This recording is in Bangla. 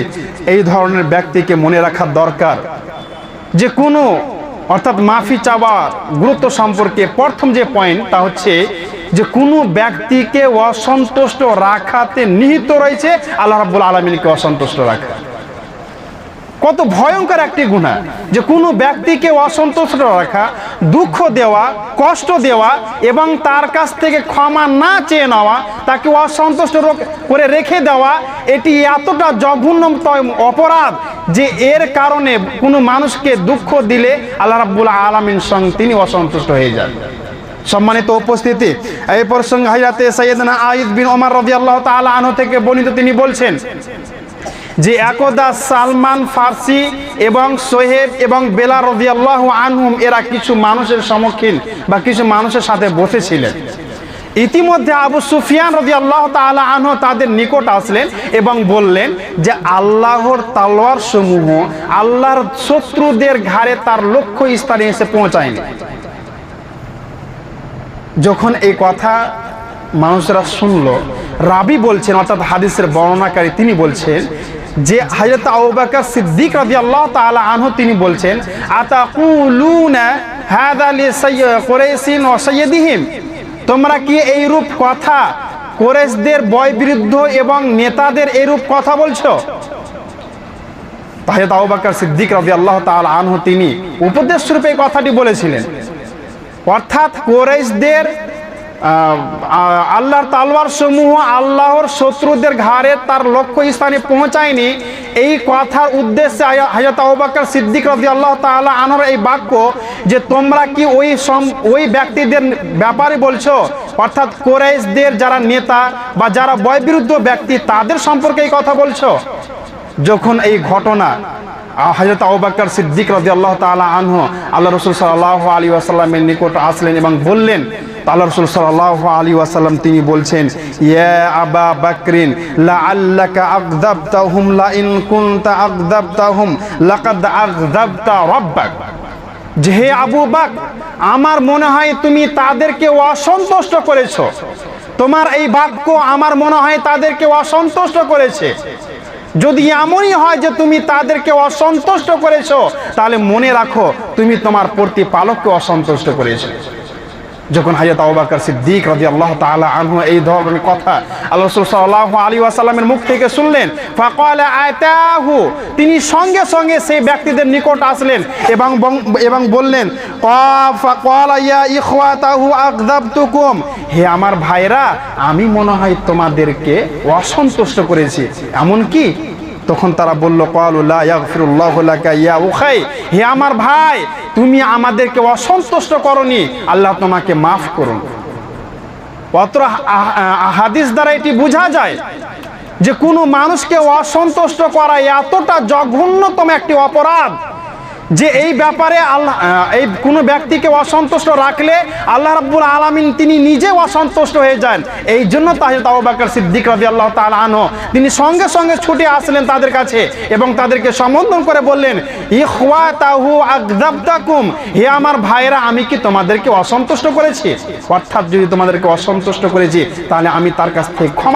উপস্থিতি এই ধরনের ব্যক্তিকে মনে রাখা দরকার। যে কোনো, অর্থাৎ মাফি চাওয়ার গুরুত্ব সম্পর্কে প্রথম যে পয়েন্ট তা হচ্ছে যে কোনো ব্যক্তিকে অসন্তুষ্ট রাখাতে নিহিত রয়েছে। আল্লাহ রাবুল আলমিনকে অসন্তুষ্ট রাখা। কত ভয়ঙ্কর একটি গুণা যে কোনো ব্যক্তিকে অসন্তুষ্ট রাখা, দুঃখ দেওয়া, কষ্ট দেওয়া এবং তার কাছ থেকে ক্ষমা না চেয়ে নেওয়া, তাকে অসন্তুষ্ট করে রেখে দেওয়া, এটি এতটা জঘন্য অপরাধ যে এর কারণে কোনো মানুষকে দুঃখ দিলে আল্লাহ রাব্বুল আলমিন সঙ্গে তিনি অসন্তুষ্ট হয়ে যান। সম্মানিত উপস্থিতি এই প্রসঙ্গে হাইরাতে সৈয়দনা আইদ বিন ওমর রাদিয়াল্লাহু তাআলা আনহু থেকে বর্ণিত তিনি বলছেন যে একদা সালমান ফার্সি এবং সোহেব এবং বেলা রদিয়াল্লাহ আনহুম, এরা কিছু মানুষের সম্মুখীন বা কিছু মানুষের সাথে বসেছিলেন। ইতিমধ্যে আবু সুফিয়ান রদি আল্লাহ তালা আনহ তাদের নিকট আসলেন এবং বললেন যে, আল্লাহর তালোয়ার সমূহ আল্লাহর শত্রুদের ঘাড়ে তার লক্ষ্য স্থানে এসে পৌঁছায়নি। যখন এই কথা মানুষরা শুনলো রাবি বলছেন অর্থাৎ হাদিসের বর্ণনাকারী তিনি বলছেন যে হাজরত আবুবাকর সিদ্দিক রাজি আল্লাহ তাআলা আনহ তিনি বলছেন সাইয়্যিদিহিম? তোমরা কি এই রূপ কথা কোরেশদের বয়বিরুদ্ধ এবং নেতাদের এরূপ কথা বলছো? তাহেদ আবুবাকর সিদ্দিক রাজি আল্লাহ তাআলা আনহ তিনি উপদেশ রূপে কথাটি বলেছিলেন। অর্থাৎ আহ, আল্লাহর তালওয়ার সমূহ আল্লাহর শত্রুদের ঘাড়ে তার লক্ষ্য স্থানে পৌঁছায়নি। এই কথার উদ্দেশ্যে হাজরত আবুবাকর সিদ্দিক রাজি আল্লাহ তাআলা আনর এই বাক্য যে, তোমরা কি ওই ওই ব্যক্তিদের ব্যাপারে বলছো? অর্থাৎ কোরাইশদের যারা নেতা বা যারা বয়বিরুদ্ধ ব্যক্তি, তাদের সম্পর্কে এই কথা বলছো? যখন এই ঘটনা হজরত আবুবাকর সিদ্দিক রাজি আল্লাহ তালা আনহ আল্লাহ রসুল সাল্লাহ আলী আসাল্লামের নিকট আসলেন এবং বললেন আল্লাহ রসুল সাল্লাহ আলী আসাল্লাম তিনি বলছেন, ইয়া আবা বাকরিন লা আল্লাকা আগদাবতাহুম লা ইন কুনতা আগদাবতাহুম লাকাদ আগদাবতা রাব্বাক। যে আবু বাক আমার মনে হয় তুমি তাদেরকে অসন্তুষ্ট করেছ। তোমার এই বাক্য আমার মনে হয় তাদেরকে অসন্তুষ্ট করেছে। যদি এমনই হয় যে তুমি তাদেরকে অসন্তুষ্ট করেছ, তাহলে মনে রাখো, তুমি তোমার প্রতিপালককে অসন্তুষ্ট করেছ। যখন হাজরত আবুবাকর সিদ্দিক রাজি আল্লাহ তাআলা আনহু এই ধরনের কথা আল্লাহ রাসূল সাল্লাল্লাহু আলাইহি ওয়াসাল্লামের মুখ থেকে শুনলেন, ফাকালা আতাহু, তিনি সঙ্গে সঙ্গে সেই ব্যক্তিদের নিকট আসলেন এবং এবং বললেন হে আমার ভাইরা, আমি মনে হয় তোমাদেরকে অসন্তুষ্ট করেছি। এমন কি? তখন তারা বলল কয়ালুল্লাহ ইয়াগফিরুল্লাহু লাকা ইয়া উখাই, হে আমার ভাই, তুমি আমাদেরকে অসন্তুষ্ট করনি। আল্লাহ তোমাকে মাফ করুন। আহ- হাদিস দ্বারা এটি বোঝা যায় যে কোনো মানুষকে অসন্তুষ্ট করা এতটা জঘন্যতম একটি অপরাধ। যে এই ব্যাপারে আল্লাহ এই কোনো ব্যক্তিকে অসন্তুষ্ট রাখলে আল্লাহ রাব্বুল আলামিন তিনি নিজে অসন্তুষ্ট হয়ে যান। এই জন্য তাহির তাওবাকর সিদ্দিক রাজি আল্লাহ তালানো তিনি সঙ্গে সঙ্গে ছুটে আসলেন তাদের কাছে এবং তাদেরকে সম্বোধন করে বললেন ইখওয়া তাহু আগদাবতাকুম, হে আমার ভাইরা আমি কি তোমাদেরকে অসন্তুষ্ট করেছি? অর্থাৎ যদি তোমাদেরকে অসন্তুষ্ট করেছি, তাহলে আমি তার কাছ থেকে